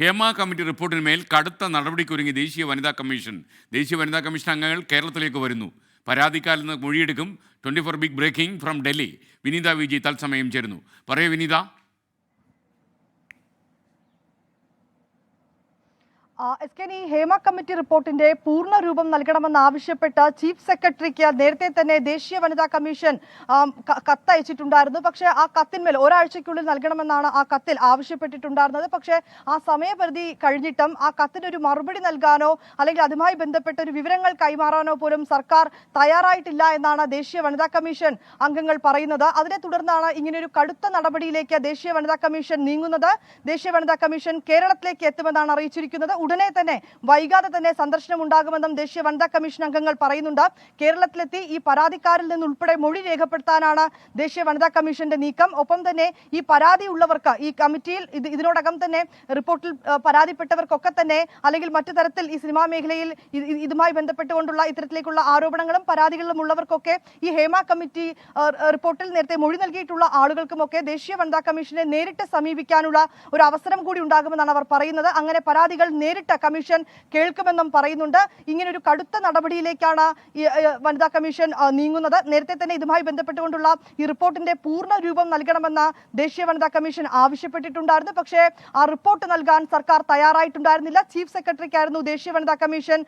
Hema committee റിപ്പോർട്ടിന്മേൽ കടുത്ത നടപടിക്കൊരുങ്ങി ദേശീയ വനിതാ കമ്മീഷൻ. ദേശീയ വനിതാ കമ്മീഷൻ അംഗങ്ങൾ കേരളത്തിലേക്ക് വരുന്നു. പരാതിക്കാരിൽ നിന്ന് മൊഴിയെടുക്കും. Twenty four big breaking from Delhi. Vineetha V G തത്സമയം ചേരുന്നു. പറയൂ Vineetha. S K Hema committee റിപ്പോർട്ടിന്റെ പൂർണ രൂപം നൽകണമെന്ന് ആവശ്യപ്പെട്ട് ചീഫ് സെക്രട്ടറിക്ക് നേരത്തെ തന്നെ ദേശീയ വനിതാ കമ്മീഷൻ കത്തയച്ചിട്ടുണ്ടായിരുന്നു പക്ഷെ ആ കത്തിന്മേൽ ഒരാഴ്ചയ്ക്കുള്ളിൽ നൽകണമെന്നാണ് ആ കത്തിൽ ആവശ്യപ്പെട്ടിട്ടുണ്ടായിരുന്നത്. പക്ഷെ ആ സമയപരിധി കഴിഞ്ഞിട്ടും ആ കത്തിനൊരു മറുപടി നൽകാനോ അല്ലെങ്കിൽ അതുമായി ബന്ധപ്പെട്ട ഒരു വിവരങ്ങൾ കൈമാറാനോ പോലും സർക്കാർ തയ്യാറായിട്ടില്ല എന്നാണ് ദേശീയ വനിതാ കമ്മീഷൻ അംഗങ്ങൾ പറയുന്നത്. അതിനെ തുടർന്നാണ് ഇങ്ങനെയൊരു കടുത്ത നടപടിയിലേക്ക് ദേശീയ വനിതാ കമ്മീഷൻ നീങ്ങുന്നത്. ദേശീയ വനിതാ കമ്മീഷൻ കേരളത്തിലേക്ക് എത്തുമെന്നാണ് അറിയിച്ചിരിക്കുന്നത്. ഉടനെ തന്നെ വൈകാതെ തന്നെ സന്ദർശനം ഉണ്ടാകുമെന്നും ദേശീയ വനിതാ കമ്മീഷൻ അംഗങ്ങൾ പറയുന്നുണ്ട്. കേരളത്തിലെത്തി ഈ പരാതിക്കാരിൽ നിന്നുൾപ്പെടെ മൊഴി രേഖപ്പെടുത്താനാണ് ദേശീയ വനിതാ കമ്മീഷന്റെ നീക്കം. ഒപ്പം തന്നെ ഈ പരാതി ഉള്ളവർക്ക് ഈ കമ്മിറ്റിയിൽ ഇത് ഇതിനോടകം തന്നെ റിപ്പോർട്ടിൽ പരാതിപ്പെട്ടവർക്കൊക്കെ തന്നെ അല്ലെങ്കിൽ മറ്റു തരത്തിൽ ഈ സിനിമാ മേഖലയിൽ ഇത് ഇത് ഇതുമായി ബന്ധപ്പെട്ടുകൊണ്ടുള്ള ഇത്തരത്തിലേക്കുള്ള ആരോപണങ്ങളും പരാതികളും ഉള്ളവർക്കൊക്കെ ഈ ഹേമ കമ്മിറ്റി റിപ്പോർട്ടിൽ നേരത്തെ മൊഴി നൽകിയിട്ടുള്ള ആളുകൾക്കുമൊക്കെ ദേശീയ വനിതാ കമ്മീഷനെ നേരിട്ട് സമീപിക്കാനുള്ള ഒരു അവസരം കൂടി ഉണ്ടാകുമെന്നാണ് അവർ പറയുന്നത്. അങ്ങനെ പരാതികൾ നേരിട്ട് കമ്മീഷൻ കേൾക്കുമെന്നും പറയുന്നുണ്ട്. ഇങ്ങനെ ഒരു കടുത്ത നടപടിയിലേക്കാണ് വനിതാ കമ്മീഷൻ നീങ്ങുന്നത്. നേരത്തെ തന്നെ ഇതുമായി ബന്ധപ്പെട്ടുകൊണ്ടുള്ള ഈ റിപ്പോർട്ടിന്റെ പൂർണ രൂപം നൽകണമെന്ന് ദേശീയ വനിതാ കമ്മീഷൻ ആവശ്യപ്പെട്ടിട്ടുണ്ടായിരുന്നു. പക്ഷേ ആ റിപ്പോർട്ട് നൽകാൻ സർക്കാർ തയ്യാറായിട്ടുണ്ടായിരുന്നില്ല. ചീഫ് സെക്രട്ടറിക്കായിരുന്നു ദേശീയ വനിതാ കമ്മീഷൻ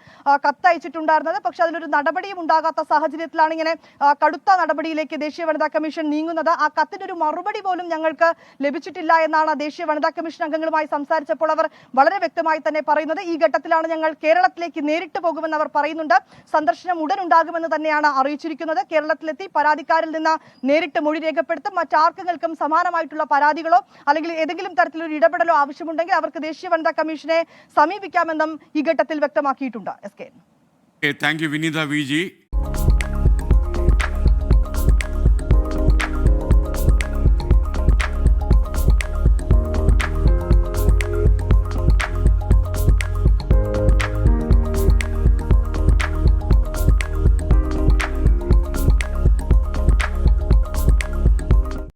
കത്തയച്ചിട്ടുണ്ടായിരുന്നത്. പക്ഷേ അതിലൊരു നടപടിയും ഉണ്ടാകാത്ത സാഹചര്യത്തിലാണ് ഇങ്ങനെ കടുത്ത നടപടിയിലേക്ക് ദേശീയ വനിതാ കമ്മീഷൻ നീങ്ങുന്നത്. ആ കത്തിനൊരു മറുപടി പോലും ഞങ്ങൾക്ക് ലഭിച്ചിട്ടില്ല എന്നാണ് ദേശീയ വനിതാ കമ്മീഷൻ അംഗങ്ങളുമായി സംസാരിച്ചപ്പോൾ അവർ വളരെ വ്യക്തമായി തന്നെ പറയുന്നത്. ഈ ഘട്ടത്തിലാണ് ഞങ്ങൾ കേരളത്തിലേക്ക് നേരിട്ട് പോകുമെന്ന് അവർ പറയുന്നുണ്ട്. സന്ദർശനം ഉടൻ ഉണ്ടാകുമെന്ന് തന്നെയാണ് അറിയിച്ചിരിക്കുന്നത്. കേരളത്തിലെത്തി പരാതിക്കാരിൽ നിന്ന് നേരിട്ട് മൊഴി രേഖപ്പെടുത്തും. മറ്റാർക്കെങ്കിലും സമാനമായിട്ടുള്ള പരാതികളോ അല്ലെങ്കിൽ ഏതെങ്കിലും തരത്തിലൊരു ഇടപെടലോ ആവശ്യമുണ്ടെങ്കിൽ അവർക്ക് ദേശീയ വനിതാ കമ്മീഷനെ സമീപിക്കാമെന്നും ഈ ഘട്ടത്തിൽ വ്യക്തമാക്കിയിട്ടുണ്ട്. S K. Thank you Vineetha V G.